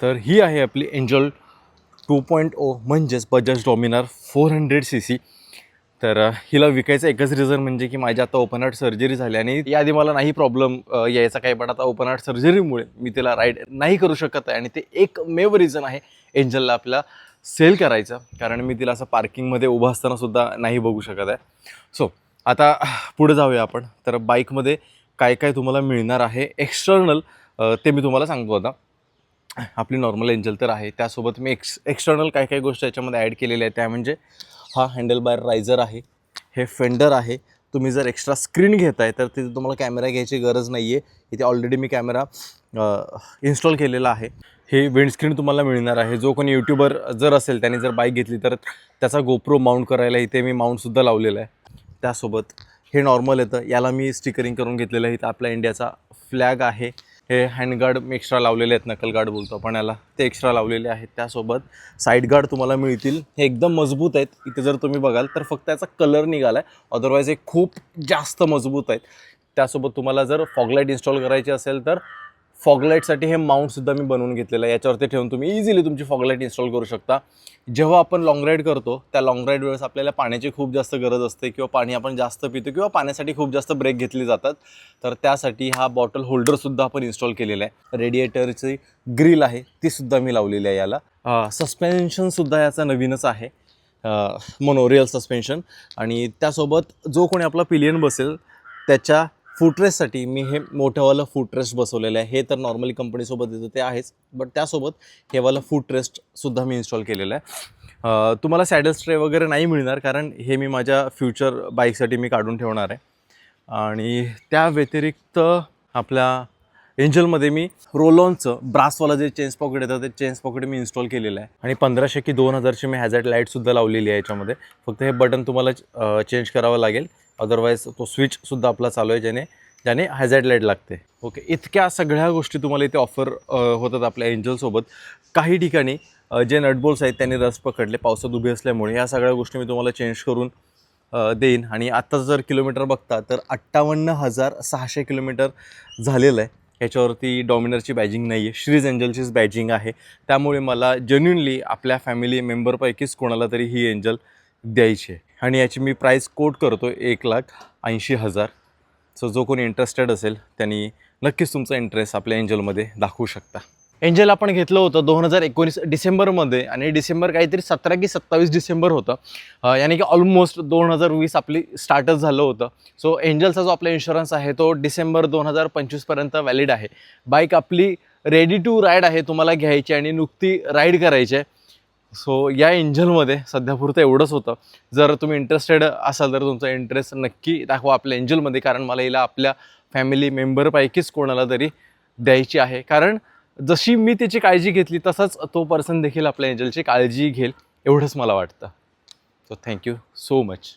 तर ही आहे आपली एंजल टू पॉईंट ओ म्हणजेच Bajaj Dominar four hundred C C तर हिला विकायचं एकच रिझन म्हणजे की माझी आता ओपन हार्ट सर्जरी झाली आणि याआधी मला नाही प्रॉब्लेम यायचा काही पण आता ओपन हार्ट सर्जरीमुळे मी तिला राईड नाही करू शकत आहे आणि ते एकमेव रिझन आहे एंजलला आपला सेल करायचं. कारण मी तिला असं पार्किंगमध्ये उभं असतानासुद्धा नाही बघू शकत आहे. सो आता पुढे जाऊया आपण. तर बाईकमध्ये काय काय तुम्हाला मिळणार आहे? एक्सटर्नल ते मी तुम्हाला सांगतो आता. आपली नॉर्मल एंजल तर आहे. त्यासोबत मी एक्स एक्सटर्नल काय काय गोष्टी याच्यामध्ये ॲड केलेल्या आहेत. त्या म्हणजे हा हँडल बार रायझर आहे. हे फेंडर आहे. तुम्ही जर एक्स्ट्रा स्क्रीन घेत आहे तर तिथे तुम्हाला कॅमेरा घ्यायची गरज नाही आहे इथे ऑलरेडी मी कॅमेरा इन्स्टॉल केलेला आहे. हे विंडस्क्रीन तुम्हाला मिळणार आहे. जो कोणी यूट्यूबर जर असेल त्याने जर बाईक घेतली तर त्याचा गोप्रो माउंट करायला इथे मी माउंटसुद्धा लावलेला आहे. त्यासोबत हे नॉर्मल येतं. याला मी स्टिकरिंग करून घेतलेलं आहे. इथं आपल्या इंडियाचा फ्लॅग आहे. हे हँडगार्ड एक्स्ट्रा लावलेले आहेत नकल गार्ड बोलतो आपण याला. ते एक्स्ट्रा लावलेले आहेत त्यासोबत. साईड गार्ड तुम्हाला मिळतील. हे एकदम मजबूत आहेत. इथे जर तुम्ही बघाल तर फक्त याचा कलर निघाला आहे अदरवाईज हे खूप जास्त मजबूत आहेत. त्यासोबत तुम्हाला जर फॉगलाईट इन्स्टॉल करायची असेल तर फॉगलाईटसाठी हे माउंटसुद्धा मी बनवून घेतलेलं आहे. याच्यावरती ठेवून तुम्ही इझिली तुमची फॉगलाईट इन्स्टॉल करू शकता. जेव्हा आपण लाँग राईड करतो त्या लाँग राईड वेळेस आपल्याला पाण्याची खूप जास्त गरज असते किंवा पाणी आपण जास्त पितो किंवा पाण्यासाठी खूप जास्त ब्रेक घेतले जातात. तर त्यासाठी हा बॉटल होल्डरसुद्धा आपण इन्स्टॉल केलेला आहे. रेडिएटरची ग्रिल आहे तीसुद्धा मी लावलेली आहे याला. सस्पेन्शनसुद्धा याचा नवीनच आहे. मोनोरियल सस्पेन्शन आणि त्यासोबत जो कोणी आपला पिलियन बसेल त्याच्या फुटरेससाठी मी हे मोठंवालं फुटरेस्ट बसवलेलं आहे. हे तर नॉर्मली कंपनीसोबत येतं ते आहेच. बट त्यासोबत हेवालं फुटरेस्टसुद्धा मी इन्स्टॉल केलेलं आहे. तुम्हाला सॅडल स्ट्रे वगैरे नाही मिळणार कारण हे मी माझ्या फ्युचर बाईकसाठी मी काढून ठेवणार आहे. आणि त्या व्यतिरिक्त आपल्या एंजलमध्ये मी रोलॉनचं ब्रासवाला जे चेन्स पॉकेट येतं ते चेन्स पॉकेट मी इन्स्टॉल केलेलं आहे. आणि पंधराशे की दोन हजारची मी हॅझॅट लाईटसुद्धा लावलेली आहे याच्यामध्ये. फक्त हे बटन तुम्हाला चेंज करावं लागेल. अदरवाईज तो स्विचसुद्धा आपला चालू आहे ज्याने ज्याने हॅझॅड लाइट लागते. ओके इतक्या सगळ्या गोष्टी तुम्हाला इथे ऑफर होतात आपल्या एंजलसोबत काही ठिकाणी जे नटबोल्स आहेत त्यांनी रस पकडले पावसात उभे असल्यामुळे. या सगळ्या गोष्टी मी तुम्हाला चेंज करून देईन. आणि आत्ता जर किलोमीटर बघता तर अठ्ठावन्न हजार सहाशे किलोमीटर झालेलं आहे. याच्यावरती डॉमिनरची बॅजिंग नाही आहे श्रीज एंजलचीच बॅजिंग आहे. त्यामुळे मला जेन्युनली आपल्या फॅमिली मेंबरपैकीच कोणाला तरी ही एंजल द्यायची आहे. आणि याची मी प्राईस कोट करतो एक लाख ऐंशी हजार. सो जो कोणी इंटरेस्टेड असेल त्यांनी नक्कीच तुमचा इंटरेस्ट आपल्या एंजलमध्ये दाखवू शकता. एंजल आपण घेतलं होतं दोन हजार एकोणीस डिसेंबरमध्ये आणि डिसेंबर काहीतरी सतरा की सत्तावीस डिसेंबर होतं. यानी की ऑलमोस्ट दोन हजार वीस आपली स्टार्टच झालं होतं. सो एंजलचा जो आपला इन्शुरन्स आहे तो डिसेंबर दोन हजार पंचवीसपर्यंत व्हॅलिड आहे. बाईक आपली रेडी टू राईड आहे तुम्हाला घ्यायची आणि नुकती राईड करायची आहे. सो या एंजलमध्ये सध्यापुरतं एवढंच होतं. जर तुम्ही इंटरेस्टेड असाल तर तुमचा इंटरेस्ट नक्की दाखवा आपल्या एंजलमध्ये कारण मला हिला आपल्या फॅमिली मेंबरपैकीच कोणाला तरी द्यायची आहे. कारण जशी मी त्याची काळजी घेतली तसाच तो पर्सन देखील आपल्या एंजलची काळजी घेईल एवढंच मला वाटतं. So thank you so much